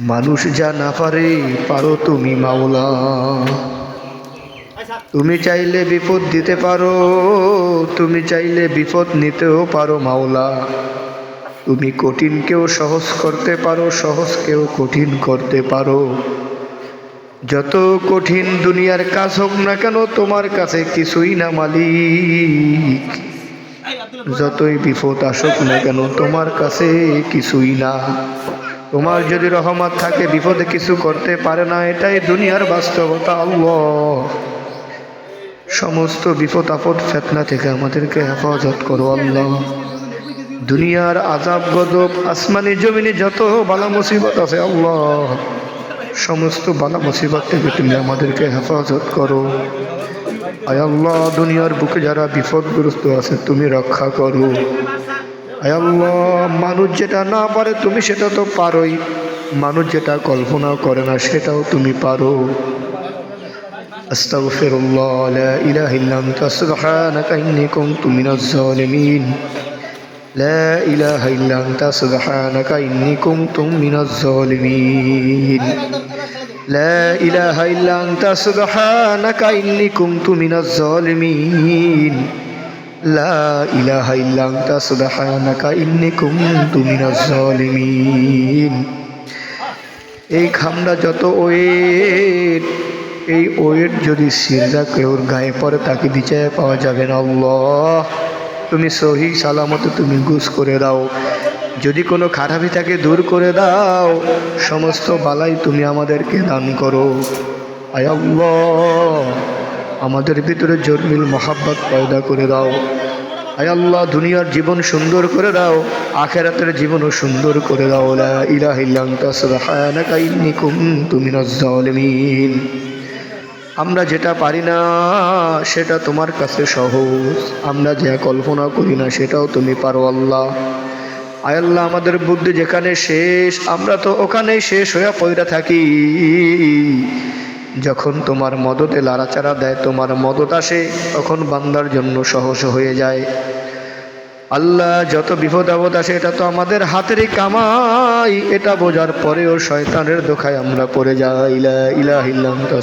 মানুষ যা না পারে, পারো তুমি মাওলা। তুমি চাইলে বিপদ দিতে পারো, তুমি চাইলে বিপদ নিতেও পারো মাওলা। তুমি কঠিনকেও সহজ করতে পারো, সহজকেও কঠিন করতে পারো। যত কঠিন দুনিয়ার কাজ হোক না কেন, তোমার কাছে কিছুই না মালিক। যতই বিপদ আসুক না কেন, তোমার কাছে কিছুই না। তোমার যদি রহমত থাকে, বিপদে কিছু করতে পারে না, এটাই দুনিয়ার বাস্তবতা, আল্লাহ। সমস্ত বিপদ, আপদ, ফেতনা থেকে আমাদেরকে হেফাজত করো, আল্লাহ। দুনিয়ার আজাব গজব, আসমানি, জমিনে যত বালা মুসিবত আছে, আল্লাহ। সমস্ত বালা মুসিবত থেকে তুমি আমাদেরকে হেফাজত করো। আয় আল্লাহ, দুনিয়ার বুকে যারা বিপদগ্রস্ত আছে, তুমি রক্ষা করো। আল্লাহ মানুষ যেটা না পারে তুমি সেটা তো পারোই মানুষ যেটা কল্পনা করে না সেটাও তুমি পারো أستغفر الله لا إله إلا أنت سبحانك إني كنت من الظالمين لا إله إلا أنت سبحانك إني كنت من الظالمين لا إله إلا أنت سبحانك إني كنت من الظالمين লা ইলাহা ইল্লা আনতা সুবহানাকা ইন্নী কুনতু মিনাজ জালিমিন এই খামটা যত ওয়েট, এই ওয়েট যদি সিরজা কেউর গায়ে পরে তাকে বিচারে পাওয়া যাবে না আল্লাহ। তুমি সহি সালামতে তুমি গুস করে দাও। যদি কোনো খারাপই তাকে দূর করে দাও, সমস্ত বালাই তুমি আমাদেরকে দান করো। আয় আল্লাহ। আমাদের ভিতরে জর্মিল মহাব্বত পয়দা করে দাও। আল্লাহ, দুনিয়ার জীবন সুন্দর করে দাও, আখেরাতের জীবনও সুন্দর করে দাও। আমরা যেটা পারি না, সেটা তোমার কাছে সহজ। আমরা যা কল্পনা করি না, সেটাও তুমি পারো আল্লাহ। আয় আল্লাহ, আমাদের বুদ্ধি যেখানে শেষ, আমরা তো ওখানেই শেষ হয়ে পয়রা থাকি। যখন তোমার মদতে লাড়াচাড়া দেয়, তোমার মদত আসে, তখন বান্দার জন্য সহজ হয়ে যায়। আল্লাহ যত বিপদ আপদ আসে, এটা তো আমাদের হাতেরই কামাই। এটা বোঝার পরেও শয়তানের দোখায় আমরা পড়ে যাই। লা ইলাহা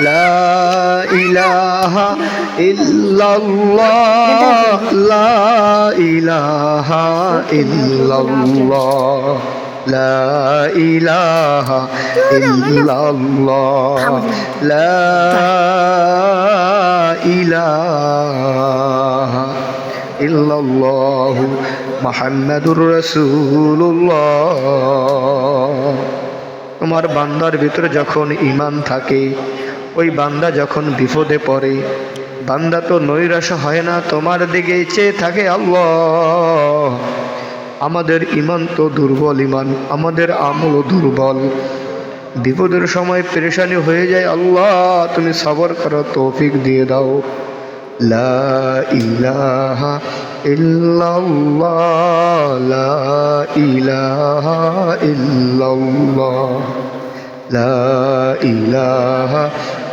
لا إله إلا الله لا إله إلا الله لا إله إلا الله لا إله إلا الله محمد رسول الله তোমার বান্দার ভিতরে যখন ইমান থাকে ওই বান্দা যখন বিপদে পড়ে, বান্দা তো নৈরাশ হয় না, তোমার দিকে চেয়ে থাকে আল্লাহ। আমাদের ইমান তো দুর্বল ইমান আমাদের আমলও দুর্বল। বিপদের সময় পেরেশানি হয়ে যায় আল্লাহ, তুমি সবর করো তৌফিক দিয়ে দাও। লা ইলাহা লা ইলাহা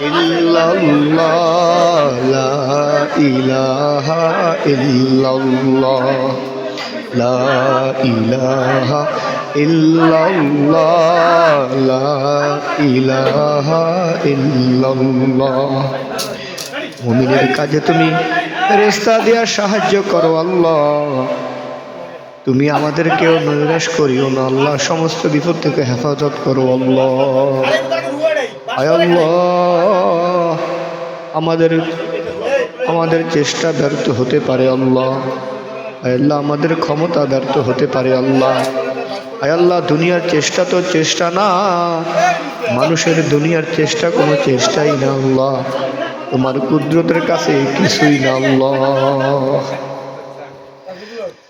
ইল্লাল্লাহ লা ইলাহা ইল্লাল্লাহ, লা ইলাহা ইল্লাল্লাহ, লা ইলাহা ইল্লাল্লাহ। মুমিনের কাজে তুমি রেস্তা দেওয়ার সাহায্য করো আল্লাহ তুমি আমাদেরকেও নৈরাশ করিও না আল্লাহ সমস্ত বিপদ থেকে হেফাজত করো আল্লাহ আল্লাহ। আমাদের আমাদের চেষ্টা ব্যর্থ হতে পারে আল্লাহ। আল্লাহ, আমাদের ক্ষমতা ব্যর্থ হতে পারে আল্লাহ। আয় আল্লাহ, দুনিয়ার চেষ্টা তো চেষ্টা না। মানুষের দুনিয়ার চেষ্টা কোনো চেষ্টাই না আল্লাহ। তোমার কুদরতের কাছে কিছুই না আল্লাহ।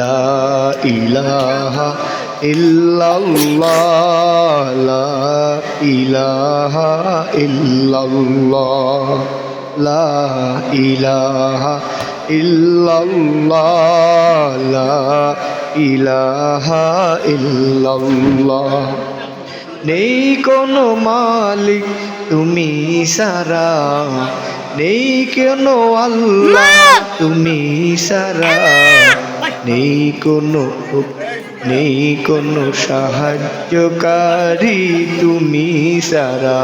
লা ইলাহা ইল্লাল্লাহ লা ইলাহা ইল্লাল্লাহ লা ইলাহা ইল্লাল্লাহ লা ইলাহা ইল্লাল্লাহ। নেই কোনো মালিক তুমি সারা নেই কেন আল্লাহ তুমি সারা। নেই কোনো নেই কোনো সাহায্যকারী। তুমি সারা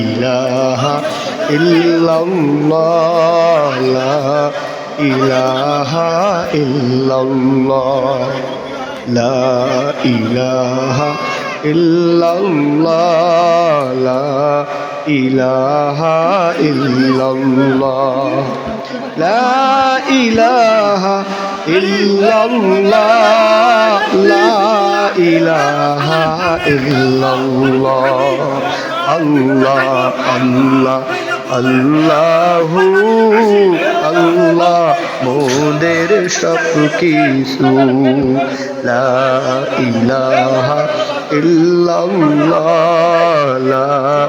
ইলাহা ইল্লাল্লাহ ইলাহা ইল্লাল্লাহ লা ইলাহা ইল্লাল্লাহ ইলাহা ইল্লাল্লাহ। লা ইলাহা ইল্লাল্লাহ। লা ইলাহা ইল্লাল্লাহ। আল্লাহ আল্লাহ, আল্লাহু, আল্লাহ মোদের সব কিছু লা ইলাহা ইল্লাল্লাহ। লা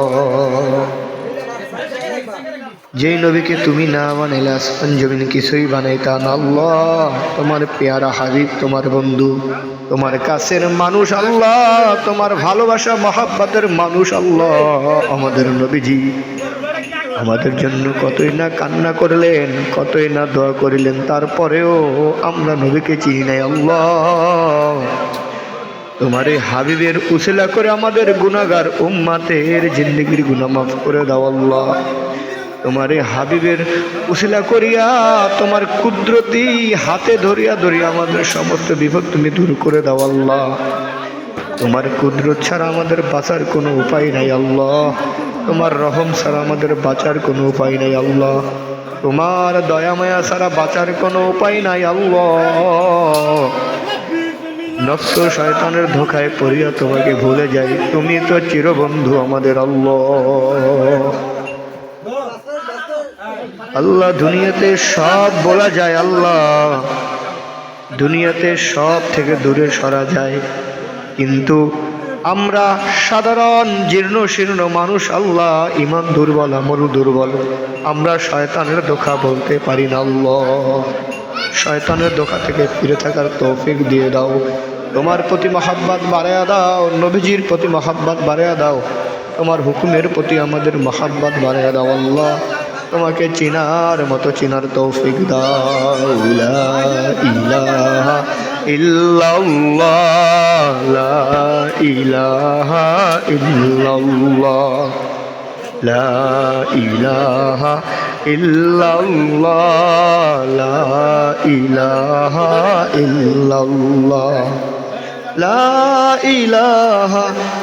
যেই নবীকে তুমি না বানাইলে আসমান জমিন কিছুই বানাইতা না। আল্লাহ, তোমার পেয়ারা হাবিব, তোমার বন্ধু, তোমার কাছের মানুষ, আল্লাহ, তোমার ভালোবাসা, মহাব্বাতের মানুষ, আল্লাহ, আমাদের নবীজি। আমাদের জন্য কতই না কান্না করলেন, কতই না দোয়া করিলেন, তারপরেও আমরা নবীকে চিনি নাই, আল্লাহ। তোমার এই হাবিবের উসিলা করে আমাদের গুনাগার উম্মাতের জিন্দগির গুনাহ মাফ করে দাও, আল্লাহ। তোমার হাবিবের উসিলা করিয়া, তোমার কুদরতি হাতে ধরিয়া ধরিয়া আমাদের সমস্ত বিপদ তুমি দূর করে দাও আল্লাহ। তোমার কুদরত ছাড়া আমাদের বাঁচার কোনো উপায় নাই আল্লাহ। তোমার রহম ছাড়া আমাদের বাঁচার কোনো উপায় নাই আল্লাহ। তোমার দয়া মায়া ছাড়া বাঁচার কোনো উপায় নাই আল্লাহ। নষ্ট শয়তানের ধোকায় পড়িয়া তোমাকে ভুলে যাই। তুমি তো চিরবন্ধু আমাদের আল্লাহ। আল্লাহ দুনিয়াতে সব বলা যায়, আল্লাহ। দুনিয়াতে সব থেকে দূরে সরা যায়। কিন্তু আমরা সাধারণ জীর্ণ শীর্ণ মানুষ, আল্লাহ ইমান দুর্বল, আমল দুর্বল। আমরা শয়তানের ধোকা বলতে পারি না, আল্লাহ। শয়তানের ধোকা থেকে ফিরে থাকার তৌফিক দিয়ে দাও। তোমার প্রতি মহাব্বাত বাড়াইয়া দাও, নবীজির প্রতি মহাব্বাত বাড়াইয়া দাও। তোমার হুকুমের প্রতি আমাদের মহাব্বাত বাড়াইয়া দাও, আল্লাহ। তোমাকে চিনার মতো চিনার তৌফিক দাউলা ইলাহা ইল্লাল্লাহ, লা ইলাহা ইল্লাল্লাহ, লা ইলাহা ইল্লাল্লাহ, লা ইলাহা ইল্লাল্লাহ, লা ইলাহা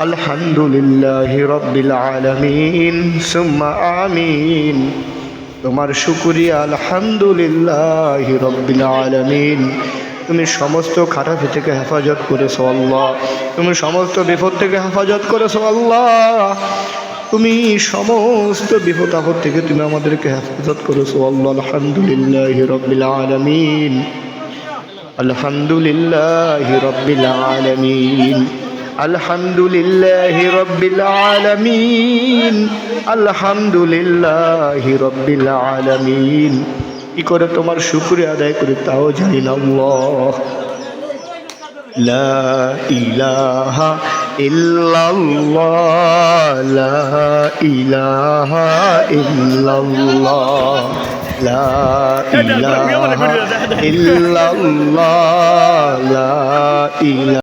الحمد لله رب العالمين ثم آمين তোমার শুকুরিয়া আলহামদুলিল্লাহ রব্বিল আলামিন তুমি সমস্ত খারাপি থেকে হেফাজত করেছো আল্লাহ তুমি সমস্ত বিপদ থেকে হেফাজত করেছো আল্লাহ তুমি সমস্ত বিপদ আপদ থেকে তুমি আমাদেরকে হেফাজত করেছো আল্লাহ আলহামদুলিল্লাহ রব্বিল আলামিন আলহামদুলিল্লাহ রব্বিল আলামিন আলহামদুলিল্লাহ রব্বিল আলামিন। আলহামদুলিল্লাহ রব্বিল আলামিন। কি করে তোমার শুকরিয়া আদায় করি তাও জানি না আল্লাহ। লা ইলাহা ইল্লাল্লাহ। লা ইলাহা ইল্লাল্লাহ। লা ইলাহা ইল্লাল্লাহ। লা ইলাহা